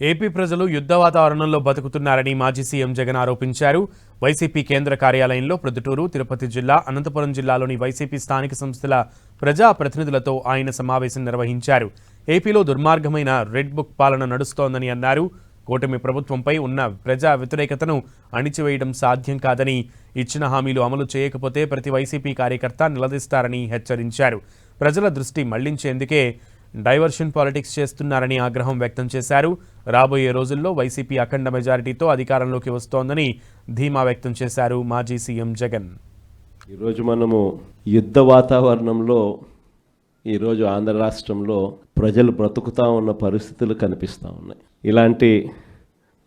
AP ప్రజలు యుద్ధ వాతావరణంలో బతుకుతున్నారని మాజీ సీఎం జగన్ ఆరోపించారు. వైసీపీ కేంద్ర కార్యాలయంలో ప్రొద్దుటూరు తిరుపతి జిల్లా అనంతపురం జిల్లాలోని వైసీపీ స్థానిక సంస్థల ప్రజా ప్రతినిధులతో ఆయన సమావేశం నిర్వహించారు. ఏపీలో దుర్మార్గమైన రెడ్ బుక్ పాలన నడుస్తోందని అన్నారు. కూటమి ప్రభుత్వంపై ఉన్న ప్రజా వ్యతిరేకతను అణిచివేయడం సాధ్యం కాదని ఇచ్చిన హామీలు అమలు చేయకపోతే ప్రతి వైసీపీ కార్యకర్త నిలదీస్తారని హెచ్చరించారు. ప్రజల దృష్టి మళ్ళించేందుకే డైవర్షన్ పాలిటిక్స్ చేస్తున్నారని ఆగ్రహం వ్యక్తం చేశారు. రాబోయే రోజుల్లో వైసీపీ అఖండ మెజారిటీతో అధికారంలోకి వస్తోందని ధీమా వ్యక్తం చేశారు మాజీ సీఎం జగన్. ఈరోజు మనము యుద్ధ వాతావరణంలో ఈరోజు ఆంధ్ర రాష్ట్రంలో ప్రజలు బ్రతుకుతా ఉన్న పరిస్థితులు కనిపిస్తూ ఉన్నాయి. ఇలాంటి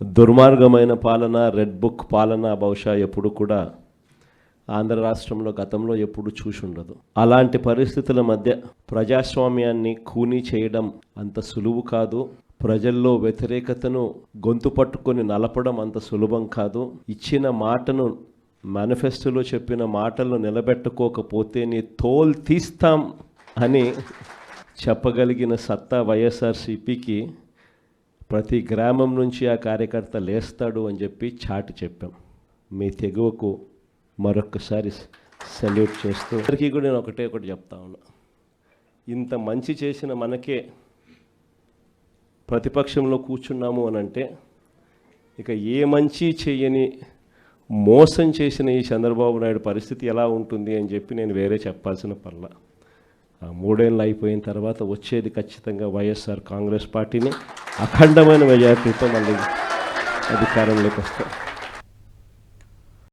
దుర్మార్గమైన పాలన రెడ్ బుక్ పాలన బహుశా ఎప్పుడు కూడా ఆంధ్ర రాష్ట్రంలో గతంలో ఎప్పుడు చూసి ఉండదు. అలాంటి పరిస్థితుల మధ్య ప్రజాస్వామ్యాన్ని కూనీ చేయడం అంత సులువు కాదు. ప్రజల్లో వ్యతిరేకతను గొంతు పట్టుకొని నలపడం అంత సులభం కాదు. ఇచ్చిన మాటను మేనిఫెస్టోలో చెప్పిన మాటలను నిలబెట్టుకోకపోతే నీ తోల్ తీస్తాం అని చెప్పగలిగిన సత్తా వైఎస్ఆర్సీపీకి ప్రతి గ్రామం నుంచి ఆ కార్యకర్త లేస్తాడు అని చెప్పి చాటి చెప్పాం. మీ తెగువకు మరొకసారి సెల్యూట్ చేస్తూ అందరికీ కూడా నేను ఒకటే ఒకటి చెప్తా ఉన్నా. ఇంత మంచి చేసిన మనకే ప్రతిపక్షంలో కూర్చున్నాము అని అంటే ఇక ఏ మంచి చేయని మోసం చేసిన ఈ చంద్రబాబు నాయుడు పరిస్థితి ఎలా ఉంటుంది అని చెప్పి నేను వేరే చెప్పాల్సిన పర్ల. ఆ మూడేళ్ళు అయిపోయిన తర్వాత వచ్చేది ఖచ్చితంగా వైఎస్ఆర్ కాంగ్రెస్ పార్టీని అఖండమైన మెజార్టీతో మళ్ళీ అధికారంలోకి వస్తాం.